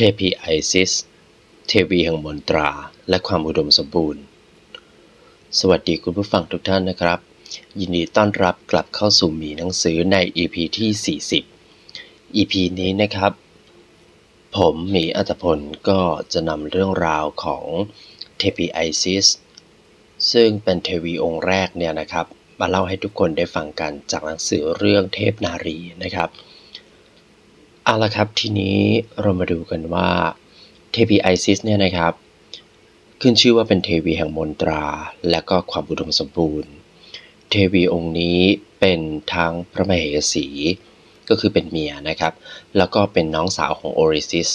ทพีไอซิส เทวีแห่งมนตรา และความอุดมสมบูรณ์ สวัสดีคุณผู้ฟังทุกท่านนะครับ ยินดีต้อนรับกลับเข้าสู่มีหนังสือใน EP ที่ 40 EP นี้นะครับ ผมหมีอัตพลก็จะนำเรื่องราวของเทพีไอซิส ซึ่งเป็นเทวีองค์แรกเนี่ยนะครับ มาเล่าให้ทุกคนได้ฟังกันจากหนังสือเรื่องเทพนารีนะครับ เอาละครับทีนี้เรามาดูกันว่าเทพีไอซิสเนี่ยนะครับ ขึ้นชื่อว่าเป็นเทวีแห่งมนตรา และก็ความอุดมสมบูรณ์ เทวีองค์นี้เป็นทั้งพระมเหสี ก็คือเป็นเมียนะครับ แล้วก็เป็นน้องสาวของโอริซิส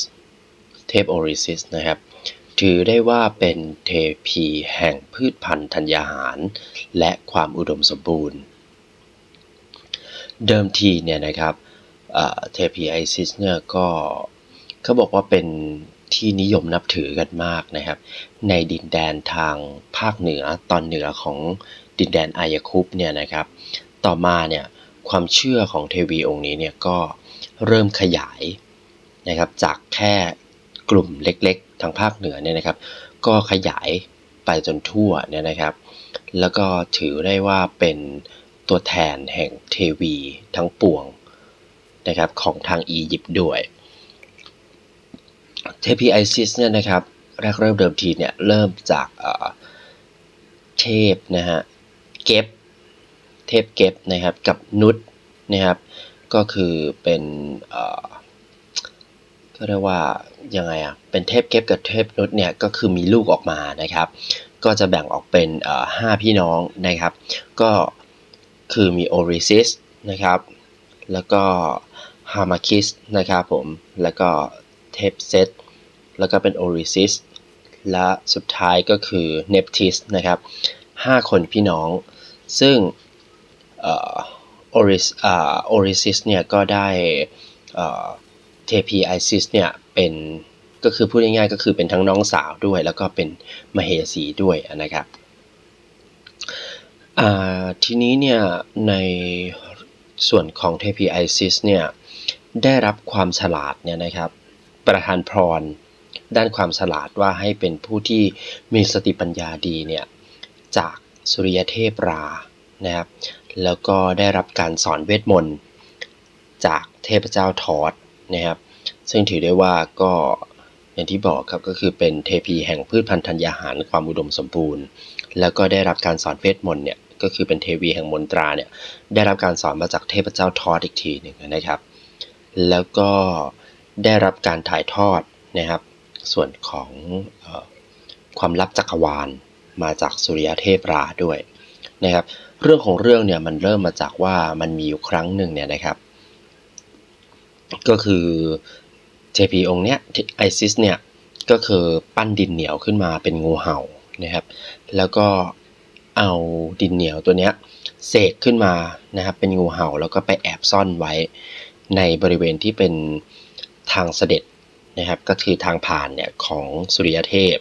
เทพโอริซิสนะครับ ถือได้ว่าเป็นเทพีแห่งพืชพันธุ์ธัญญาหาร และความอุดมสมบูรณ์ เดิมทีเนี่ยนะครับ เทพีไอซิสเนี่ยก็เขาบอกว่าเป็นที่นิยมนับถือกันมากนะครับ ในดินแดนทางภาคเหนือตอนเหนือของดินแดนอายคุปเนี่ยนะครับ ต่อมาเนี่ยความเชื่อของเทวีองค์นี้เนี่ยก็เริ่มขยายนะครับจากแค่กลุ่มเล็กๆ ทางภาคเหนือเนี่ยนะครับ ก็ขยายไปจนทั่วเนี่ยนะครับ แล้วก็ถือได้ว่าเป็นตัวแทนแห่งเทวีทั้งปวง นะครับของทางอียิปต์ด้วย เทพีไอซิสเนี่ยนะครับแรกเริ่มเดิมทีเนี่ยเริ่มจากเทพนะฮะเก็บเทพเก็บนะครับกับนุษนะครับก็คือเป็นก็เรียกว่ายังไงอะเป็นเทพเก็บกับเทพนุษเนี่ยก็คือมีลูกออกมานะครับ ก็จะแบ่งออกเป็นห้าพี่น้องนะครับ ก็คือมีโอริซิสนะครับ แล้วก็ ฮามาคิสนะครับผม แล้วก็เทปเซตแล้วก็เป็นโอริซิสและสุดท้ายก็คือเนปทิสนะครับ 5 คนพี่น้อง ซึ่งโอริสโอริซิสเนี่ยก็ได้เทพีไอซิสเนี่ยเป็นก็คือพูดง่ายๆก็คือเป็นทั้งน้องสาวด้วย แล้วก็เป็นมเหสีด้วยนะครับทีนี้เนี่ยในส่วนของเทพีไอซิสเนี่ย ได้รับความฉลาดเนี่ยนะครับ ประทานพร ด้านความฉลาดว่าให้เป็นผู้ที่มีสติปัญญาดีเนี่ยจากสุริยเทพรานะครับ แล้วก็ได้รับการสอนเวทมนต์จากเทพเจ้าทอดนะครับ ซึ่งถือได้ว่าก็อย่างที่บอกครับก็คือเป็นเทพีแห่งพืชพันธุ์ธัญญาหารความอุดมสมบูรณ์ แล้วก็ได้รับการสอนเวทมนต์เนี่ยก็คือเป็นเทวีแห่งมนตราเนี่ยได้รับการสอนมาจากเทพเจ้าทอดอีกทีหนึ่งนะครับ แล้วก็ได้รับการถ่ายทอดนะครับ ส่วนของอความลับจักรวาลมาจากสุริยเทพราด้วยนะครับ เรื่องของเรื่องเนี่ยมันเริ่มมาจากว่ามันมีอยู่ครั้งหนึ่งเนี่ยนะครับ ก็คือเทพีองค์เนี้ยไอซิสเนี่ยก็คือปั้นดินเหนียวขึ้นมาเป็นงูเห่านะครับ แล้วก็เอาดินเหนียวตัวเนี้ยเสกขึ้นมานะครับเป็นงูเห่าแล้วก็ไปแอบซ่อนไว้ ในบริเวณที่เป็นทางเสด็จนะครับ ก็คือทางผ่านเนี่ยของสุริยเทพ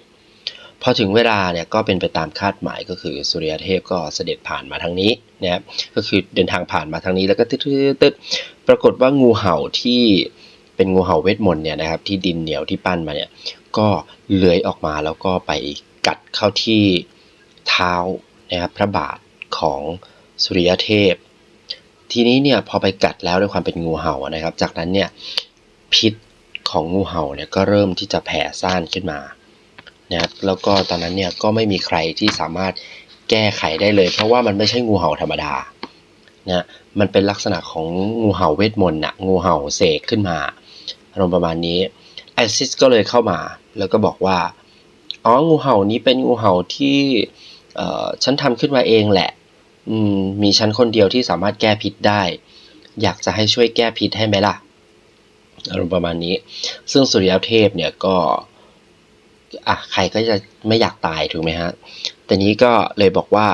พอถึงเวลาเนี่ยก็เป็นไปตามคาดหมายก็คือสุริยเทพก็เสด็จผ่านมาทางนี้นะครับก็คือเดินทางผ่านมาทางนี้แล้วก็ตึ๊ดๆปรากฏว่างูเห่าที่เป็นงูเห่าเวทมนต์เนี่ยนะครับที่ดินเหนียวที่ปั้นมาเนี่ยก็เลื้อยออกมาแล้วก็ไปกัดเข้าที่เท้านะครับพระบาทของสุริยเทพ ทีนี้เนี่ยพอไปกัดแล้วด้วยความเป็นงูเห่านะครับ จากนั้นเนี่ยพิษของงูเห่าเนี่ยก็เริ่มที่จะแผ่ซ่านขึ้นมานะครับแล้วก็ตอนนั้นเนี่ยก็ไม่มีใครที่สามารถแก้ไขได้เลย เพราะว่ามันไม่ใช่งูเห่าธรรมดานะมันเป็นลักษณะของงูเห่าเวทมนต์นะงูเห่าเสกขึ้นมาอารมณ์ประมาณนี้ไอซิสก็เลยเข้ามาแล้วก็บอกว่าอ๋องูเห่านี้เป็นงูเห่าที่ฉันทำขึ้นมาเองแหละ ม มีฉันคนเดียวที่สามารถแก้พิษได้ อยากจะให้ช่วยแก้พิษให้ไหมล่ะ อารมณ์ประมาณนี้ ซึ่งสุริยเทพเนี่ยก็ อะ ใครก็จะไม่อยากตายถูกไหมฮะ แต่นี้ก็เลยบอกว่า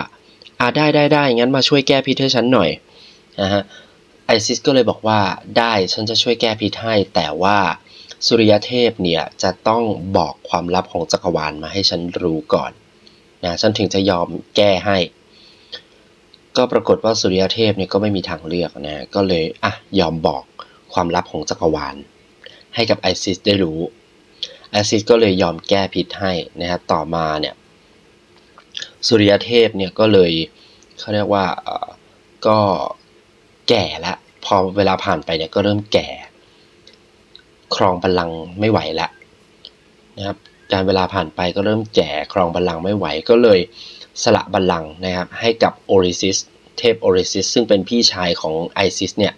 อะได้ได้ได้ งั้นมาช่วยแก้พิษให้ฉันหน่อยนะฮะ ไอซิสก็เลยบอกว่า ได้ฉันจะช่วยแก้พิษให้ แต่ว่าสุริยเทพเนี่ยจะต้องบอกความลับของจักรวาลมาให้ฉันรู้ก่อนนะ ฉันถึงจะยอมแก้ให้ ก็ปรากฏว่าสุริยเทพเนี่ยก็ไม่มีทางเลือกนะก็เลยอะยอมบอกความลับของจักรวาล ให้กับไอซิสได้รู้แอซิสก็เลยยอมแก้พิษให้นะครับต่อมาเนี่ยสุริยเทพเนี่ยก็เลยเขาเรียกว่าก็แก่แล้วพอเวลาผ่านไปเนี่ยก็เริ่มแก่ ครองบัลลังก์ไม่ไหวแล้วนะครับการเวลาผ่านไปก็เริ่มแก่ครองบัลลังก์ไม่ไหวก็เลย สละบัลลังก์นะครับให้กับโอริซิสเทพโอริซิสซึ่งเป็นพี่ชายของไอซิสเนี่ย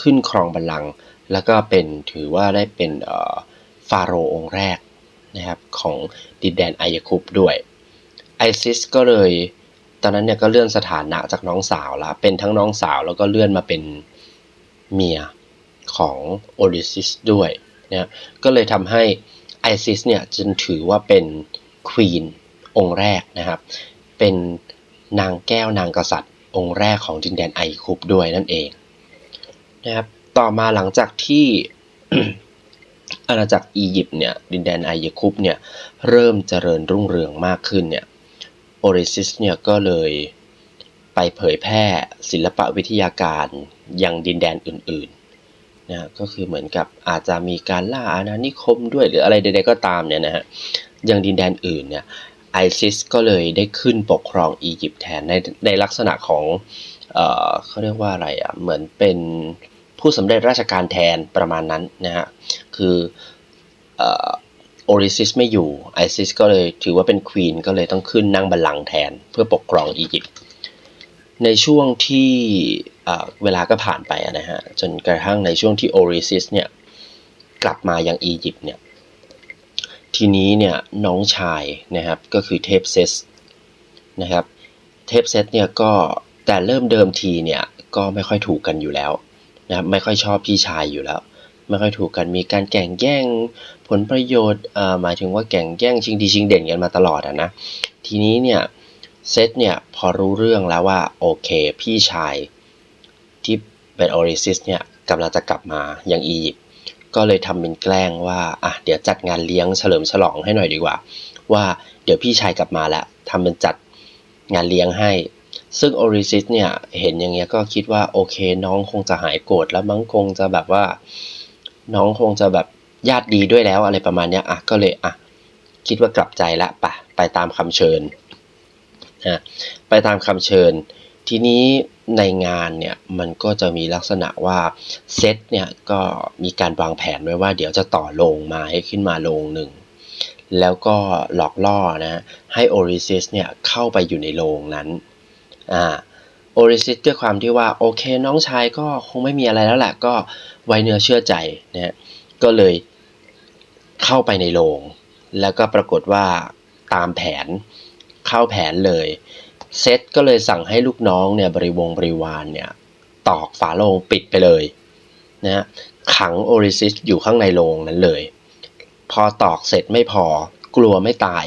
ขึ้นครองบัลลังก์แล้วก็เป็นถือว่าได้เป็นฟาโรห์องค์แรกนะครับของดินแดนไอยาคุปด้วยไอซิสก็เลยตอนนั้นเนี่ยก็เลื่อนสถานะจากน้องสาวละเป็นทั้งน้องสาวแล้วก็เลื่อนมาเป็นเมียของโอริซิสด้วยนะก็เลยทำให้ไอซิสเนี่ยจึงถือว่าเป็นควีนองค์แรกนะครับ เป็นนางแก้วนางกษัตริย์ องค์แรกของดินแดนไอคุปด้วยนั่นเองนะครับต่อมาหลังจากที่อาณาจักรอียิปต์เนี่ยดินแดนไอยาคุปเนี่ยเริ่มเจริญรุ่งเรืองมากขึ้นเนี่ยโอริซิสเนี่ยก็เลยไปเผยแพร่ศิลปะวิทยาการยังดินแดนอื่นๆนะก็คือเหมือนกับอาจจะมีการล่าอาณานิคมด้วยหรืออะไรใดๆก็ตามเนี่ยนะฮะยังดินแดนอื่นเนี่ย ไอซิสก็เลยได้ขึ้นปกครองอียิปต์แทนในในลักษณะของเออเขาเรียกว่าอะไรอะเหมือนเป็นผู้สำเร็จราชการแทนประมาณนั้นนะฮะคือเออโอริซิสไม่อยู่ไอซิสก็เลยถือว่าเป็นควีนก็เลยต้องขึ้นนั่งบัลลังก์แทนเพื่อปกครองอียิปต์ในช่วงที่เวลาก็ผ่านไปนะฮะจนกระทั่งในช่วงที่โอริซิสเนี่ยกลับมายังอียิปต์เนี่ย ทีนี้เนี่ยน้องชายนะครับก็คือเทพเซสนะครับเทพเซสเนี่ยก็แต่เริ่มเดิมทีเนี่ยก็ไม่ค่อยถูกกันอยู่แล้วนะครับไม่ค่อยชอบพี่ชายอยู่แล้ว ไม่ค่อยถูกกันมีการแข่งแย่งผลประโยชน์อ่อหมายถึงว่าแข่งแย่งชิงดีชิงเด่นกันมาตลอดอะนะทีนี้เนี่ยเซตเนี่ยพอรู้เรื่องแล้วว่าโอเคพี่ชายที่เป็นโอริซิสเนี่ยกำลังจะกลับมาอยังอียิปต์ ก็เลยทำเป็นแกล้งว่าอะเดี๋ยวจัดงานเลี้ยงเฉลิมฉลองให้หน่อยดีกว่า ว่าเดี๋ยวพี่ชายกลับมาแล้วทำเป็นจัดงานเลี้ยงให้ ซึ่งโอริซิสเนี่ยเห็นอย่างเงี้ยก็คิดว่าโอเคน้องคงจะหายโกรธแล้วมั้งคงจะแบบว่า น้องคงจะแบบญาติดีด้วยแล้วอะไรประมาณเนี้ยอะก็เลยอะคิดว่ากลับใจละไปไปตามคำเชิญนะไปตามคำเชิญ ทีนี้ในงานเนี่ยมันก็จะมีลักษณะว่าเซตเนี่ยก็มีการวางแผนไว้ว่าเดี๋ยวจะต่อโลงไม้ขึ้นมาโลงหนึ่งแล้วก็หลอกล่อนะให้โอริซิสเนี่ยเข้าไปอยู่ในโรงนั้นอ่าโอริซิสด้วยความที่ว่าโอเคน้องชายก็คงไม่มีอะไรแล้วแหละก็ไวเนื้อเชื่อใจนะก็เลยเข้าไปในโรง แล้วก็ปรากฏว่าตามแผนเข้าแผนเลย เซตก็เลยสั่งให้ลูกน้องเนี่ยบริวงบริวารเนี่ยตอกฝาโลงปิดไปเลยนะฮะขังโอริซิสอยู่ข้างในโรงนั้นเลย พอตอกเสร็จไม่พอกลัวไม่ตาย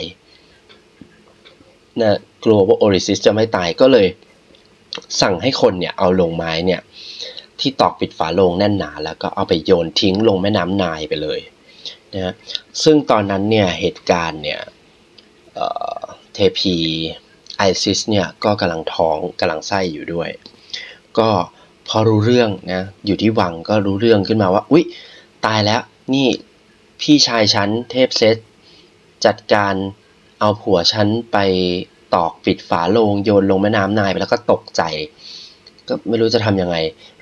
นะกลัวว่าโอริซิสจะไม่ตายก็เลย สั่งให้คนเนี่ยเอาลงไม้เนี่ยที่ตอกปิดฝาโลงแน่นหนา แล้วก็เอาไปโยนทิ้งลงแม่น้ำนายไปเลยนะฮะซึ่งตอนนั้นเนี่ยเหตุการณ์เนี่ยเเทพี ไอซิสเนี่ยก็กำลังท้องกำลังไส้อยู่ด้วย ก็พอรู้เรื่องนะอยู่ที่วังก็รู้เรื่องขึ้นมาว่าอุ๊ยตายแล้วนี่พี่ชายฉันเทพเซตจัดการเอาผัวฉันไปตอกปิดฝาโลงโยนลงแม่น้ำนายไปแล้วก็ตกใจ ก็ไม่รู้จะทำยังไง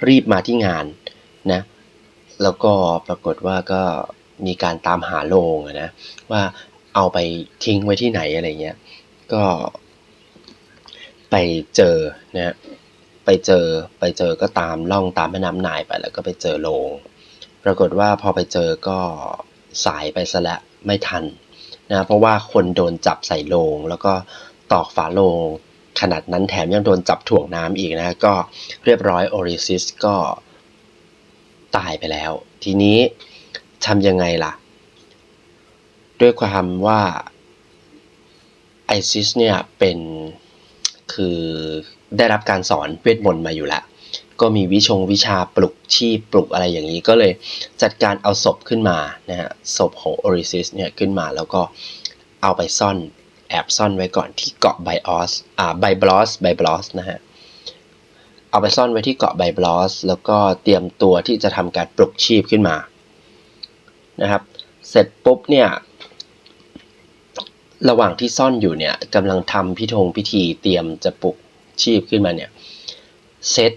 รีบมาที่งานนะแล้วก็ปรากฏว่าก็มีการตามหาโลงนะว่าเอาไปทิ้งไว้ที่ไหนอะไรเงี้ยก็ ไปเจอนะไปเจอไปเจอก็ตามล่องตามแม่น้ำนายไปแล้วก็ไปเจอโลง ปรากฏว่าพอไปเจอก็สายไปซะแล้วไม่ทันนะเพราะว่าคนโดนจับใส่โลง แล้วก็ตอกฝาโลงขนาดนั้นแถมยังโดนจับถ่วงน้ำอีกนะก็เรียบร้อยโอริซิสก็ตายไปแล้ว ทีนี้ทำยังไงล่ะ ด้วยความว่าไอซิสเนี่ยเป็น คือได้รับการสอนเวทมนต์มาอยู่แล้วก็มีวิชงวิชาปลุกชีพปลุกอะไรอย่างนี้ก็เลยจัดการเอาศพขึ้นมานะฮะศพของโอริซิสเนี่ยขึ้นมาแล้วก็เอาไปซ่อนแอบซ่อนไว้ก่อนที่เกาะไบออสอ่าไบบลอสไบบลอสนะฮะเอาไปซ่อนไว้ที่เกาะไบบลอสแล้วก็เตรียมตัวที่จะทำการปลุกชีพขึ้นมานะครับ เสร็จปุ๊บเนี่ย ระหว่างที่ซ่อนอยู่เนี่ยกำลังทำพิธงพิธีเตรียมจะปลุกชีพขึ้นมาเนี่ยเซต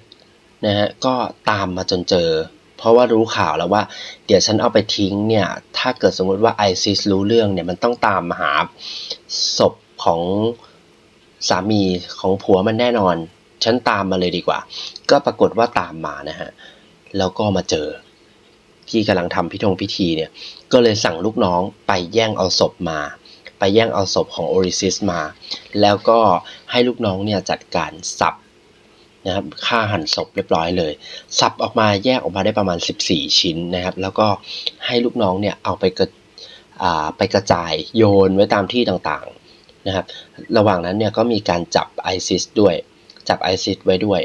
นะฮะก็ตามมาจนเจอ เพราะว่ารู้ข่าวแล้วว่า เดี๋ยวฉันเอาไปทิ้งเนี่ยถ้าเกิดสมมติว่าไอซิสรู้เรื่องเนี่ยมันต้องตามมาหาศพของสามีของผัวมันแน่นอน ฉันตามมาเลยดีกว่า ก็ปรากฏว่าตามมานะฮะแล้วก็มาเจอ ที่กำลังทำพิธงพิธีเนี่ยก็เลยสั่งลูกน้องไปแย่งเอาศพมา แย่งเอาศพของโอริซิสมา แล้วก็ให้ลูกน้องเนี่ยจัดการสับนะครับฆ่าหั่นศพเรียบร้อยเลย สับออกมาแยกออกมาได้ประมาณ 14 ชิ้นนะครับ แล้วก็ให้ลูกน้องเนี่ยเอาไปกระไปกระจายโยนไว้ตามที่ต่างๆนะครับ ระหว่างนั้นเนี่ยก็มีการจับไอซิสด้วย จับไอซิสไว้ด้วย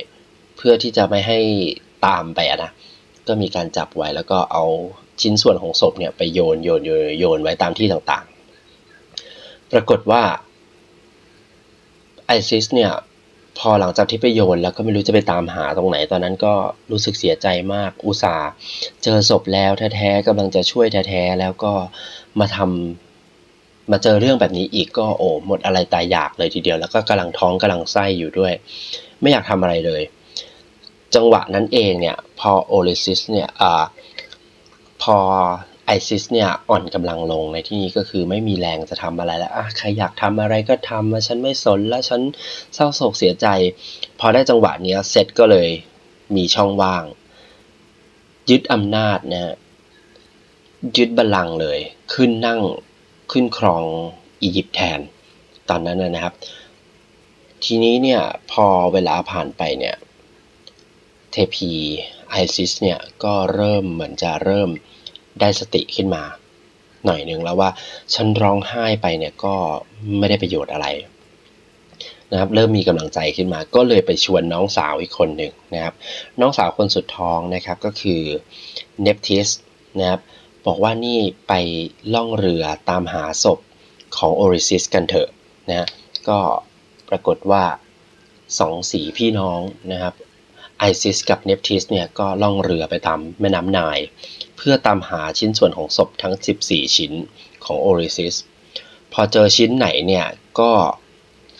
เพื่อที่จะไม่ให้ตามไปนะ ก็มีการจับไว้แล้วก็เอาชิ้นส่วนของศพเนี่ยไปโยนโยนโยนโยนไว้ตามที่ต่างๆ ปรากฏว่าไอซิสเนี่ยพอหลังจากที่ไปโยนแล้วก็ไม่รู้จะไปตามหาตรงไหนตอนนั้นก็รู้สึกเสียใจมากอุตส่าห์เจอศพแล้วแท้ๆกำลังจะช่วยแท้ๆแล้วก็มาทำมาเจอเรื่องแบบนี้อีกก็โอ้หมดอะไรตายอยากเลยทีเดียว แล้วก็กำลังท้องกำลังไส้อยู่ด้วย ไม่อยากทำอะไรเลย จังหวะนั้นเองเนี่ยพอโอลิซิสเนี่ยอ่าพอ ไอซิสเนี่ยอ่อนกำลังลงในที่นี้ก็คือไม่มีแรงจะทำอะไรแล้วอะใครอยากทำอะไรก็ทำมาฉันไม่สนแล้วฉันเศร้าโศกเสียใจ พอได้จังหวะเนี้ยเซตก็เลยมีช่องว่าง ยึดอำนาจนะยึดบัลลังก์เลย ขึ้นนั่งขึ้นครองอียิปต์แทน ตอนนั้นนะครับ ทีนี้เนี่ยพอเวลาผ่านไปเนี่ยเทพีไอซิสเนี่ยก็เริ่มเหมือนจะเริ่ม ได้สติขึ้นมา หน่อยหนึ่งแล้วว่าฉันร้องไห้ไปเนี่ยก็ไม่ได้ประโยชน์อะไรนะครับเริ่มมีกำลังใจขึ้นมาก็เลยไปชวนน้องสาวอีกคนหนึ่งนะครับ น้องสาวคนสุดท้องนะครับก็คือเนปทิสนะครับบอกว่านี่ไปล่องเรือตามหาศพของโอริซิสกันเถอะนะก็ปรากฏว่าสองสีพี่น้องนะครับไอซิสกับเนปทิสเนี่ยก็ล่องเรือไปตามแม่น้ำนาย เพื่อตามหาชิ้นส่วนของศพทั้ง 14 ชิ้นของโอริซิสพอเจอชิ้นไหนเนี่ยก็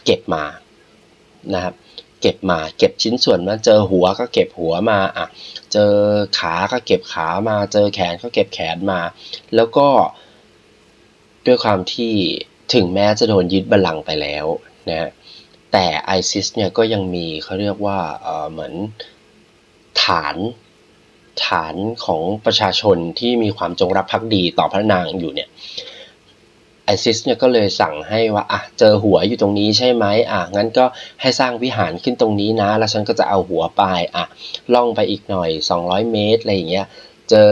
เก็บมานะครับเก็บมาเก็บชิ้นส่วนมาเจอหัวก็เก็บหัวมาอะเจอขาก็เก็บขามาเจอแขนก็เก็บแขนมา แล้วก็ด้วยความที่ถึงแม้จะโดนยึดบัลลังก์ไปแล้วนะแต่ไอซิสเนี่ยก็ยังมีเขาเรียกว่าเออเหมือนฐาน ฐานของประชาชนที่มีความจงรักภักดีต่อพระนางอยู่เนี่ยไอซิสเนี่ยก็เลยสั่งให้ว่าอะเจอหัวอยู่ตรงนี้ใช่ไหมอะงั้นก็ให้สร้างวิหารขึ้นตรงนี้นะ แล้วฉันก็จะเอาหัวไปอะล่องไปอีกหน่อย 200 เมตรอะไรอย่างเงี้ยเจอ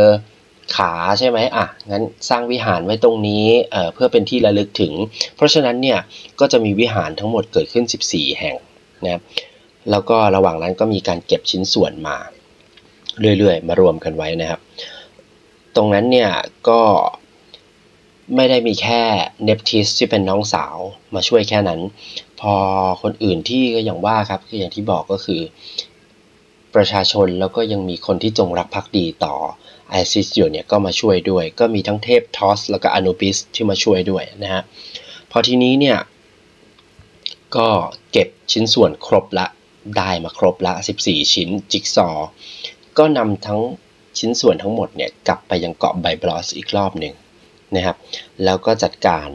ขาใช่ไหมอะงั้นสร้างวิหารไว้ตรงนี้เอ่อเพื่อเป็นที่ระลึกถึง เพราะฉะนั้นเนี่ยก็จะมีวิหารทั้งหมดเกิดขึ้น 14 แห่งนะครับแล้วก็ระหว่างนั้นก็มีการเก็บชิ้นส่วนมา เรื่อยๆ มารวมกันไว้นะครับ ตรงนั้นเนี่ยก็ไม่ได้มีแค่เนปทิสที่เป็นน้องสาวมาช่วยแค่นั้น พอคนอื่นที่ก็อย่างว่าครับคืออย่างที่บอกก็คือประชาชนแล้วก็ยังมีคนที่จงรักภักดีต่อไอซิสอยู่เนี่ยก็มาช่วยด้วย ก็มีทั้งเทพทอสแล้วก็อนุบิสที่มาช่วยด้วยนะฮะพอทีนี้เนี่ยก็เก็บชิ้นส่วนครบละได้มาครบละ 14 ชิ้น จิ๊กซอ ก็นำทั้งชิ้นส่วนทั้งหมดเนี่ยกลับไปยังเกาะไบบลอสอีกรอบหนึ่งนะครับ แล้วก็จัดการ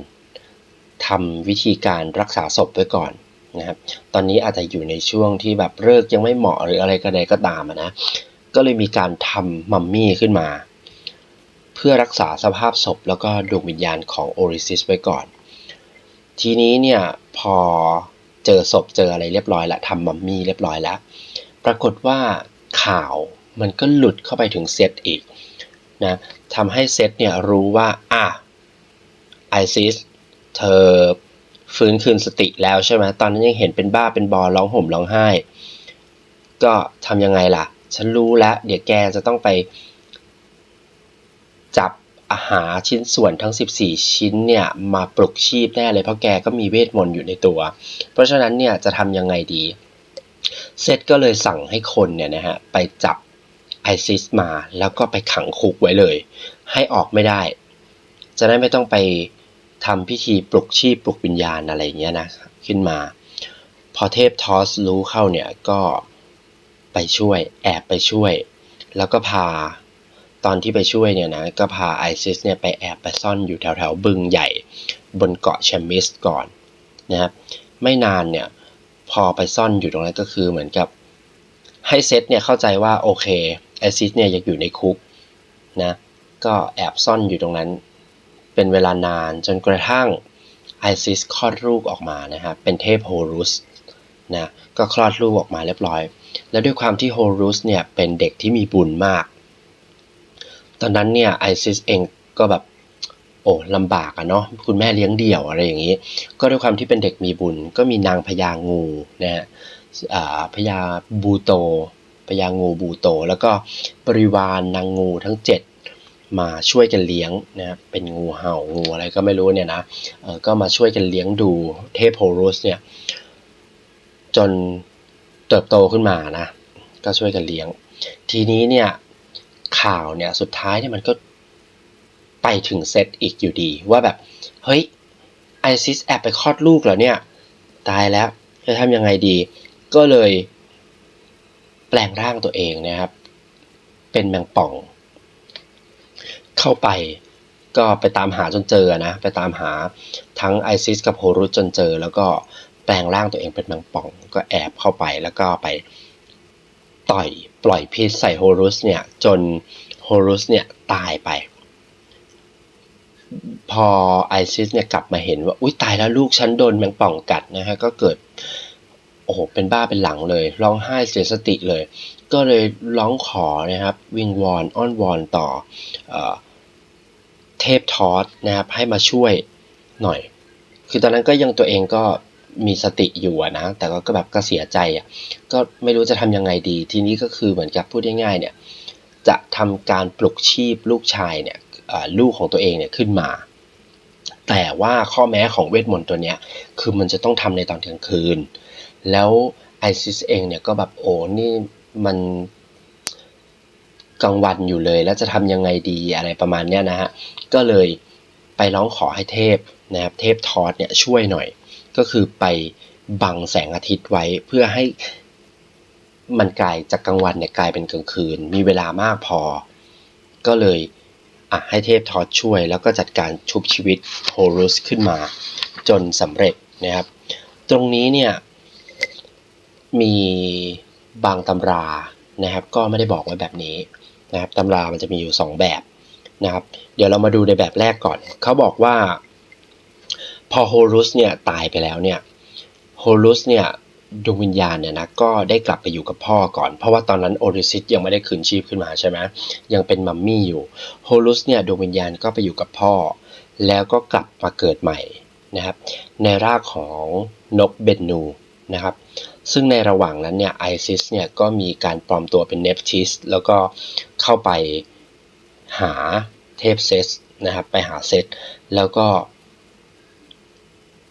ทำวิธีการรักษาศพไว้ก่อนนะครับ ตอนนี้อาจจะอยู่ในช่วงที่แบบเลิกยังไม่เหมาะหรืออะไรก็ใดก็ตามนะ ก็เลยมีการทำมัมมี่ขึ้นมา เพื่อรักษาสภาพศพแล้วก็ดวงวิญญาณของโอริซิสไว้ก่อน ทีนี้เนี่ยพอเจอศพเจออะไรเรียบร้อยล้วทำมัมมี่เรียบร้อยแล้ว ปรากฏว่าข่าว มันก็หลุดเข้าไปถึงเซตอีกนะทำให้เซตเนี่ยรู้ว่าอะไอซิสเธอฟื้นคืนสติแล้วใช่ไหมตอนนั้นยังเห็นเป็นบ้าเป็นบอร้องห่มร้องไห้ ก็ทำยังไงล่ะ ฉันรู้แล้ว เดี๋ยวแกจะต้องไป จับอาหารชิ้นส่วนทั้ง 14 ชิ้นเนี่ยมาปลุกชีพแน่เลยเพราะแกก็มีเวทมนต์อยู่ในตัว เพราะฉะนั้นเนี่ยจะทำยังไงดี เซตก็เลยสั่งให้คนเนี่ยนะฮะไปจับ ไอซิสมาแล้วก็ไปขังคุกไว้เลย ให้ออกไม่ได้ จะได้ไม่ต้องไปทำพิธีปลุกชีพปลุกวิญญาณอะไรเงี้ยนะขึ้นมา พอเทพทอสรู้เข้าเนี่ยก็ไปช่วยแอบไปช่วย แล้วก็พาตอนที่ไปช่วยเนี่ยนะก็พาไอซิสเนี่ยไปแอบไปซ่อนอยู่แถวแถวบึงใหญ่ บนเกาะแชมมิสก่อนนะครับไม่นานเนี่ยพอไปซ่อนอยู่ตรงนั้นก็คือเหมือนกับให้เซตเนี่ยเข้าใจว่าโอเค ไอซิสเนี่ยยังอยู่ในคุกนะก็แอบซ่อนอยู่ตรงนั้น เป็นเวลานานจนกระทั่งไอซิสคลอดลูกออกมานะครับเป็นเทพโฮรุสนะก็คลอดลูกออกมาเรียบร้อย แล้วด้วยความที่โฮรุสเนี่ยเป็นเด็กที่มีบุญมาก ตอนนั้นเนี่ยไอซิสเองก็แบบโอ้ลำบากอะเนาะคุณแม่เลี้ยงเดี่ยวอะไรอย่างนี้ ก็ด้วยความที่เป็นเด็กมีบุญ ก็มีนางพญางูนะฮะอ่าพญาบูโต พญางูบูโต แล้วก็บริวารนางงูทั้งเจ็ดมาช่วยกันเลี้ยงนะเป็นงูเห่างูอะไรก็ไม่รู้เนี่ยนะเออก็มาช่วยกันเลี้ยงดูเทพโฮรุสเนี่ยจนเติบโตขึ้นมานะก็ช่วยกันเลี้ยง ทีนี้เนี่ยข่าวเนี่ยสุดท้ายเนี่ยมันก็ไปถึงเซตอีกอยู่ดีว่าแบบ เฮ้ยไอซิสแอบไปคลอดลูกเหรอเนี่ย ตายแล้วจะทำยังไงดี ก็เลย แปลงร่างตัวเองนะครับ เป็นแมงป่อง เข้าไปก็ไปตามหาจนเจอนะไปตามหาทั้งไอซิสกับโฮรุสจนเจอ แล้วก็แปลงร่างตัวเองเป็นแมงป่อง ก็แอบเข้าไปแล้วก็ไปต่อยปล่อยพิษใส่โฮรุสเนี่ยจนโฮรุสเนี่ยตายไป พอไอซิสเนี่ยกลับมาเห็นว่าอุ้ยตายแล้วลูกฉันโดนแมงป่องกัดนะฮะก็เกิด โอ้โหเป็นบ้าเป็นหลังเลย ร้องไห้เสียสติเลย ก็เลยร้องขอนะครับ วิงวอนอ้อนวอนต่อเอเทพทอสนะครับ ให้มาช่วยหน่อย คือตอนนั้นก็ยังตัวเองก็มีสติอยู่นะ แต่ก็แบบก็เสียใจอะก็ไม่รู้จะทำยังไงดี ทีนี้ก็คือเหมือนกับพูดง่ายๆเนี่ยจะทำการปลุกชีพลูกชายเนี่ยลูกของตัวเองเนี่ยขึ้นมา แต่ว่าข้อแม้ของเวทมนต์ตัวเนี้ยคือมันจะต้องทำในตอนกลางคืน แล้วไอซิสเองเนี่ยก็แบบโอ้นี่มันกลางวันอยู่เลย แล้วจะทำยังไงดีอะไรประมาณเนี้ยนะฮะ ก็เลยไปร้องขอให้เทพนะครับเทพทอสเนี่ยช่วยหน่อย ก็คือไปบังแสงอาทิตย์ไว้เพื่อให้มันกลายจากกลางวันเนี่ยกลายเป็นกลางคืน มีเวลามากพอ ก็เลยอะให้เทพทอสช่วย แล้วก็จัดการชุบชีวิตโฮรุสขึ้นมาจนสำเร็จนะครับ ตรงนี้เนี่ย มีบางตำรานะครับ ก็ไม่ได้บอกไว้แบบนี้นะครับตำรามันจะมีอยู่ 2 แบบนะครับ เดี๋ยวเรามาดูในแบบแรกก่อน เขาบอกว่า พอโฮรุสเนี่ยตายไปแล้วเนี่ยโฮรุสเนี่ยดวงวิญญาณเนี่ยนะก็ได้กลับไปอยู่กับพ่อก่อน เพราะว่าตอนนั้นโอริซิสยังไม่ได้คืนชีพขึ้นมาใช่ไหมยังเป็นมัมมี่อยู่โฮรุสเนี่ยดวงวิญญาณก็ไปอยู่กับพ่อ แล้วก็กลับมาเกิดใหม่นะครับในรากของนกเบนนูนะครับ ซึ่งในระหว่างนั้นเนี่ยไอซิสเนี่ยก็มีการปลอมตัวเป็นเนฟทิสแล้วก็เข้าไปหาเทพเซสนะครับไปหาเซตแล้วก็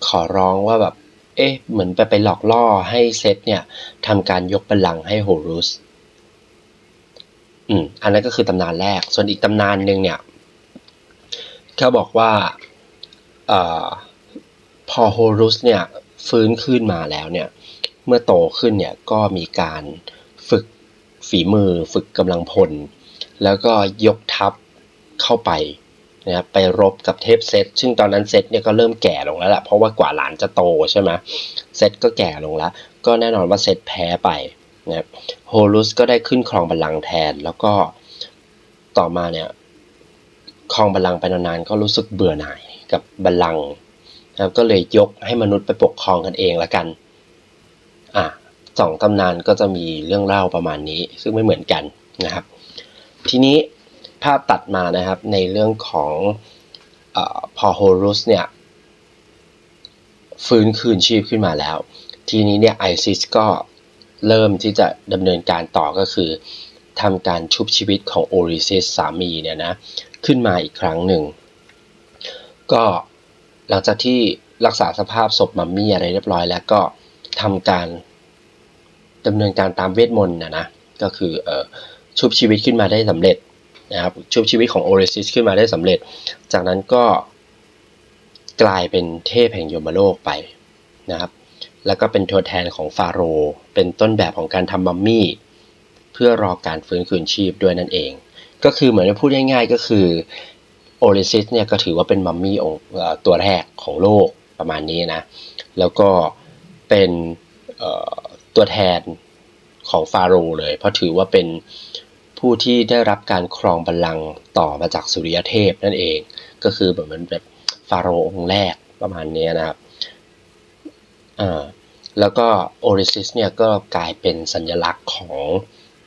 ขอร้องว่าแบบเอ๊ะเหมือนไปไปหลอกล่อให้เซตเนี่ยทำการยกบัลลังก์ให้โฮรุสอืมอันนั้นก็คือตำนานแรก ส่วนอีกตำนานหนึ่งเนี่ยเขาบอกว่าอ่อพอโฮรุสเนี่ยฟื้นขึ้นมาแล้วเนี่ย เมื่อโตขึ้นเนี่ยก็มีการฝึกฝีมือฝึกกำลังพล แล้วก็ยกทัพเข้าไปนะครับไปรบกับเทพเซตซึ่งตอนนั้นเซตเนี่ยก็เริ่มแก่ลงแล้วแหละเพราะว่ากว่าหลานจะโตใช่ไหมเซตก็แก่ลงแล้ว ก็แน่นอนว่าเซตแพ้ไปนะครับโฮรุสก็ได้ขึ้นครองบัลลังก์แทน แล้วก็ต่อมาเนี่ยครองบัลลังก์ไปนานๆก็รู้สึกเบื่อหน่ายกับบัลลังก์นะครับก็เลยยกให้มนุษย์ไปปกครองกันเองละกัน อะสองตำนานก็จะมีเรื่องเล่าประมาณนี้ ซึ่งไม่เหมือนกันนะครับ ทีนี้ภาพตัดมานะครับในเรื่องของอพอโฮรุสเนี่ยฟื้นคืนชีพขึ้นมาแล้ว ทีนี้เนี่ยไอซิสก็เริ่มที่จะดำเนินการต่อก็คือทำการชุบชีวิตของโอริซิสสามีเนี่ยนะขึ้นมาอีกครั้งหนึ่ง ก็หลังจากที่รักษาสภาพศพมัมมี่อะไรเรียบร้อยแล้วก็ ทำการดำเนินการตามเวทมนต์นะนะก็คือเออชุบชีวิตขึ้นมาได้สำเร็จนะครับชุบชีวิตของโอเรซิสขึ้นมาได้สำเร็จ จากนั้นก็กลายเป็นเทพแห่งยมโลกไปนะครับแล้วก็เป็นตัวแทนของฟาโรห์เป็นต้นแบบของการทำมัมมี่ เพื่อรอการฟื้นคืนชีพด้วยนั่นเอง ก็คือเหมือนจะพูดง่ายๆก็คือโอเรซิสเนี่ยก็ถือว่าเป็นมัมมี่องค์ตัวแรกของโลกประมาณนี้นะ แล้วก็ เป็นตัวแทนของฟาโรห์เลย เพราะถือว่าเป็นผู้ที่ได้รับการครองบัลลังก์ต่อมาจากสุริยเทพนั่นเอง ก็คือแบบเหมือนแบบฟาโรห์องค์แรกประมาณนี้นะครับอ่าแล้วก็โอริซิสเนี่ยก็กลายเป็นสัญลักษณ์ของ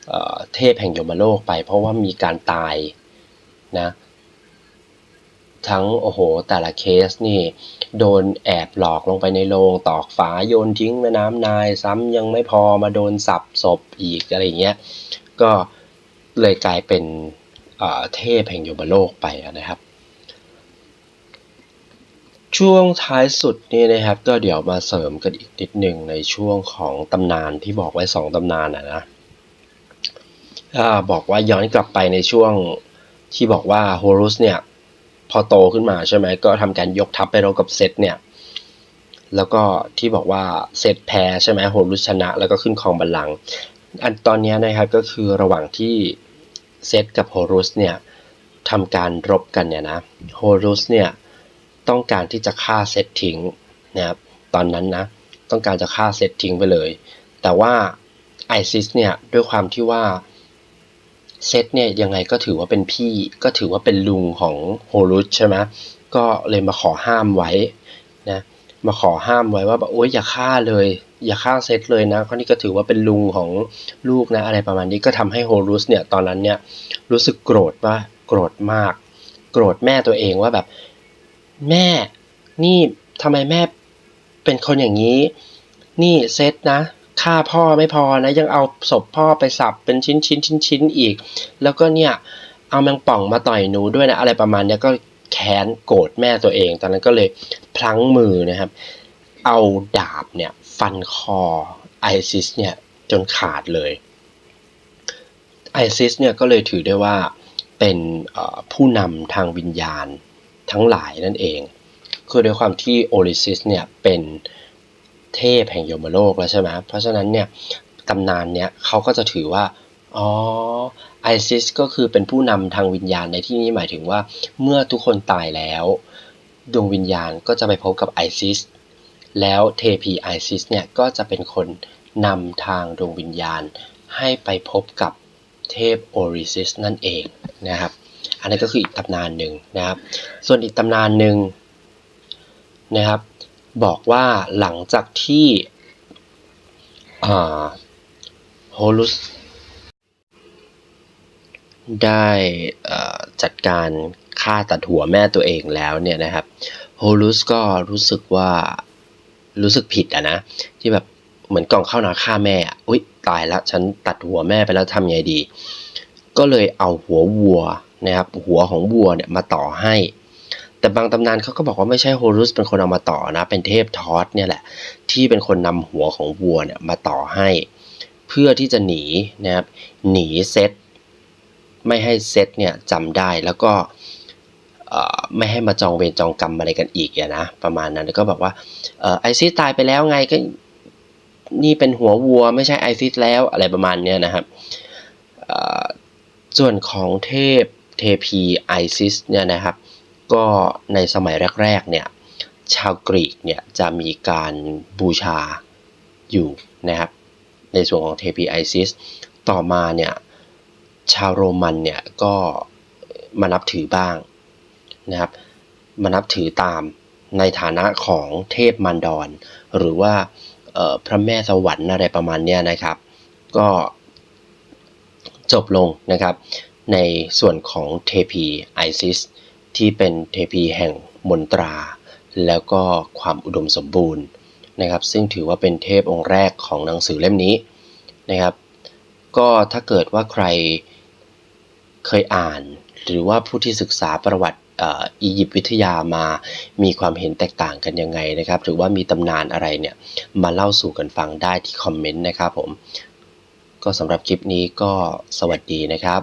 เอเทพแห่งยมโลกไป เพราะว่ามีการตายนะทั้งโอ้โหแต่ละเคสนี่ โดนแอบหลอกลงไปในโรงตอกฝาโยนทิ้งแม่น้ำนาย ซ้ำยังไม่พอมาโดนสับศพอีกอะไรเงี้ยก็เลยกลายเป็นเออเทพแห่งโยมโลกไปนะครับ ช่วงท้ายสุดนี่นะครับ ก็เดี๋ยวมาเสริมกันอีกนิดหนึ่งในช่วงของตำนานที่บอกไว้สองตำนานนะนะบอกว่าย้อนกลับไปในช่วงที่บอกว่าโฮรุสเนี่ย พอโตขึ้นมาใช่ไหมก็ทำการยกทัพไปรบกับเซตเนี่ย แล้วก็ที่บอกว่าเซตแพ้ใช่ไหมโฮรุชนะ แล้วก็ขึ้นครองบัลลังก์อันตอนนี้นะครับก็คือระหว่างที่เซตกับโฮรุสเนี่ยทำการรบกันเนี่ยนะโฮรุสเนี่ยต้องการที่จะฆ่าเซตทิ้งนะครับตอนนั้นนะต้องการจะฆ่าเซตทิ้งไปเลย แต่ว่าไอซิสเนี่ยด้วยความที่ว่า เซตเนี่ยยังไงก็ถือว่าเป็นพี่ก็ถือว่าเป็นลุงของโฮรุสใช่ไหมก็เลยมาขอห้ามไว้นะมาขอห้ามไว้ว่าแบบโอ๊ยอย่าฆ่าเลย อย่าฆ่าเซตเลยนะเพราะนี่ก็ถือว่าเป็นลุงของลูกนะอะไรประมาณนี้ก็ทำให้โฮรุสเนี่ยตอนนั้นเนี่ยรู้สึกโกรธว่าโกรธมาก โกรธแม่ตัวเองว่าแบบ แม่นี่ทำไมแม่เป็นคนอย่างนี้ นี่เซตนะ ฆ่าพ่อไม่พอนะยังเอาศพพ่อไปสับเป็นชิ้นชิ้นชิ้นชิ้นอีก แล้วก็เนี่ยเอาแมงป่องมาต่อยหนูด้วยนะอะไรประมาณเนี้ยก็แค้นโกรธแม่ตัวเอง ตอนนั้นก็เลยพลั้งมือนะครับ เอาดาบเนี่ยฟันคอไอซิสเนี่ยจนขาดเลยไอซิสเนี่ยก็เลยถือได้ว่าเป็นผู้นำทางวิญญาณทั้งหลายนั่นเอง คือด้วยความที่โอริซิสเนี่ยเป็น เทพแห่งยมโลกแล้วใช่ไหมเพราะฉะนั้นเนี่ยตำนานเนี่ยเขาก็จะถือว่าอ๋อไอซิสก็คือเป็นผู้นำทางวิญญาณในที่นี้หมายถึงว่า เมื่อทุกคนตายแล้วดวงวิญญาณก็จะไปพบกับไอซิสแล้วเทพีไอซิสเนี่ยก็จะเป็นคนนำทางดวงวิญญาณ ให้ไปพบกับเทพโอริซิสนั่นเองนะครับ อันนี้ก็คืออีกตำนานหนึ่งนะครับ ส่วนอีกตำนานหนึ่งนะครับ บอกว่าหลังจากที่โฮลุสได้จัดการฆ่าตัดหัวแม่ตัวเองแล้วเนี่ยนะครับโฮลุสก็รู้สึกว่ารู้สึกผิดอะนะที่แบบเหมือนกล่องเข้านาฆ่าแม่อุ๊ยตายล้วฉันตัดหัวแม่ไปแล้วทำไงดี ก็เลยเอาหัววัวนะครับหัวของวัวเนี่ยมาต่อให้ แต่บางตำนานเขาก็บอกว่าไม่ใช่โฮรุสเป็นคนเอามาต่อนะ เป็นเทพทอสเนี่ยแหละ ที่เป็นคนนำหัวของวัวเนี่ยมาต่อให้ เพื่อที่จะหนีนะครับหนีเซตไม่ให้เซตเนี่ยจำได้แล้วก็ไม่ให้มาจองเวรจองกรรมอะไรกันอีกอนะ ประมาณนั้นแล้วก็บอกว่าออไอซิสตายไปแล้วไงก็นี่เป็นหัววัวไม่ใช่ไอซิสแล้วอะไรประมาณเนี้ยนะครับส่วนของเทพเทพีไอซิสเนี่ยนะครับ ก็ในสมัยแรกๆเนี่ยชาวกรีกเนี่ยจะมีการบูชาอยู่นะครับในส่วนของเทพีไอซิส ต่อมาเนี่ยชาวโรมันเนี่ยก็มานับถือบ้างนะครับมานับถือตามในฐานะของเทพมันดอน หรือว่าพระแม่สวรรค์อะไรประมาณเนี้ยนะครับ ก็จบลงนะครับในส่วนของเทพีไอซิส ที่เป็นเทพีแห่งมนตรา แล้วก็ความอุดมสมบูรณ์นะครับ ซึ่งถือว่าเป็นเทพองค์แรกของหนังสือเล่มนี้นะครับ ก็ถ้าเกิดว่าใครเคยอ่าน หรือว่าผู้ที่ศึกษาประวัติอียิปต์วิทยามามีความเห็นแตกต่างกันยังไงนะครับ หรือว่ามีตำนานอะไรเนี่ย มาเล่าสู่กันฟังได้ที่คอมเมนต์นะครับผม ก็สำหรับคลิปนี้ก็สวัสดีนะครับ